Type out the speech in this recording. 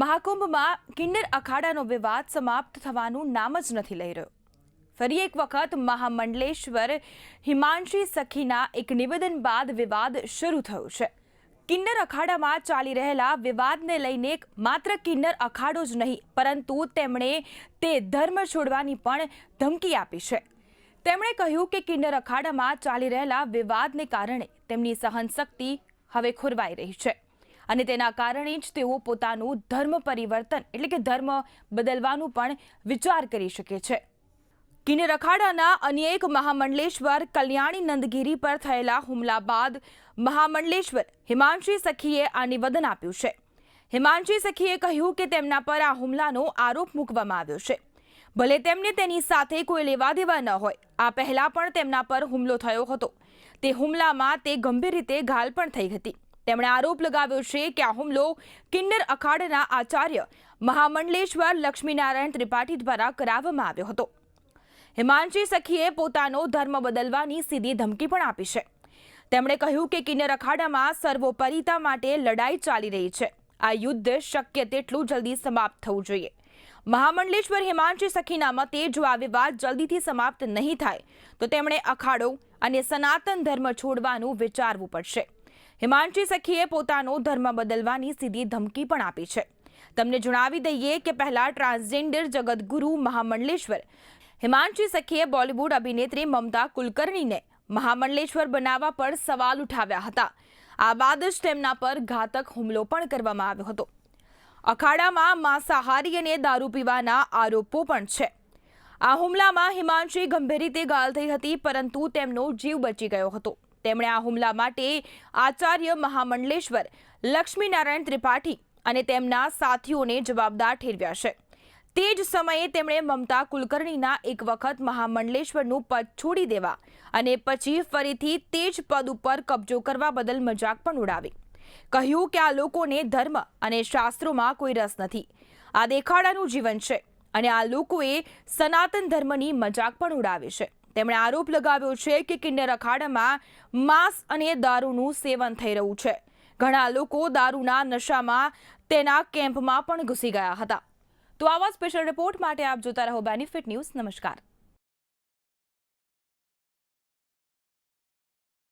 મહાકુંભમાં કિન્નર અખાડાનો વિવાદ સમાપ્ત થવાનું નામ જ નથી લઈ રહ્યો. ફરી એક વખત મહામંડલેશ્વર હિમાંશી સખીના એક નિવેદન બાદ વિવાદ શરૂ થયો છે. કિન્નર અખાડામાં ચાલી રહેલા વિવાદને લઈને માત્ર કિન્નર અખાડો જ નહીં, પરંતુ તેમણે તે ધર્મ છોડવાની પણ ધમકી આપી છે. તેમણે કહ્યું કે કિન્નર અખાડામાં ચાલી રહેલા વિવાદને કારણે તેમની સહનશક્તિ હવે ખોરવાઈ રહી છે. અને તેના કારણે જ તેઓ પોતાનું ધર્મ પરિવર્તન, એટલે કે ધર્મ બદલવાનું પણ વિચાર કરી શકે છે. કિન્નર અખાડાના અન્ય એક મહામંડલેશ્વર કલ્યાણી નંદગીરી પર થયેલા હુમલા બાદ મહામંડલેશ્વર હિમાંશી સખીએ આ નિવેદન આપ્યું છે. હિમાંશી સખીએ કહ્યું કે તેમના પર આ હુમલાનો આરોપ મૂકવામાં આવ્યો છે. ભલે તેમને તેની સાથે કોઈ લેવા દેવા ન હોય, આ પહેલાં પણ તેમના પર હુમલો થયો હતો. તે હુમલામાં તે ગંભીર રીતે ઘાલ પણ થઈ હતી. તેમણે આરોપ લગાવ્યો છે કે આ હુમલો કિન્નર અખાડાના આચાર્ય મહામંડલેશ્વર લક્ષ્મીનારાયણ ત્રિપાઠી દ્વારા કરાવવામાં આવ્યો હતો. હિમાંશી સખીએ પોતાનો ધર્મ બદલવાની સીધી ધમકી પણ આપી છે. તેમણે કહ્યું કે કિન્નર અખાડામાં સર્વોપરિતા માટે લડાઈ ચાલી રહી છે. આ યુદ્ધ શક્ય તેટલું જલ્દી સમાપ્ત થવું જોઈએ. મહામંડલેશ્વર હિમાંશી સખીના મતે જો આ વિવાદ જલ્દીથી સમાપ્ત નહીં થાય, તો તેમણે અખાડો અને સનાતન ધર્મ છોડવાનું વિચારવું પડશે. હિમાંશી સખીએ પોતાનો ધર્મ બદલવાની સીધી ધમકી પણ આપી છે. તમને જણાવી દઈએ કે પહેલા ટ્રાન્સજેન્ડર જગતગુરુ મહામંડલેશ્વર હિમાંશી સખીએ બોલિવૂડ અભિનેત્રી મમતા કુલકર્ણીને મહામંડલેશ્વર બનાવવા પર સવાલ ઉઠાવ્યા હતા. આ બાદ જ તેમના પર ઘાતક હુમલો પણ કરવામાં આવ્યો હતો. અખાડામાં માંસાહારી અને દારૂ પીવાના આરોપો પણ છે. આ હુમલામાં હિમાંશી ગંભીર રીતે ઘાયલ થઈ હતી, પરંતુ તેમનો જીવ બચી ગયો હતો. તેમણે આ હુમલા માટે આચાર્ય મહામંડલેશ્વર, લક્ષ્મીનારાયણ ત્રિપાઠી અને તેમના સાથીઓને જવાબદાર ઠેરવ્યા છે. તે જ સમયે તેમણે મમતા કુલકર્ણીના એક વખત મહામંડલેશ્વરનું પદ છોડી દેવા અને પછી ફરીથી તે જ પદ ઉપર કબજો કરવા બદલ મજાક પણ ઉડાવી. કહ્યું કે આ લોકોને ધર્મ અને શાસ્ત્રોમાં કોઈ રસ નથી. આ દેખાડાનું જીવન છે અને આ લોકોએ સનાતન ધર્મની મજાક પણ ઉડાવી છે. તેમણે આરોપ લગાવ્યો છે કે કિન્નર અખાડામાં માંસ અને દારૂનું સેવન થઈ રહ્યું છે. ઘણા લોકો દારૂના નશામાં તેના કેમ્પમાં પણ ઘૂસી ગયા હતા. તો આવા સ્પેશિયલ રિપોર્ટ માટે આપ જોતા રહો બેનિફિટ ન્યૂઝ નમસ્કાર.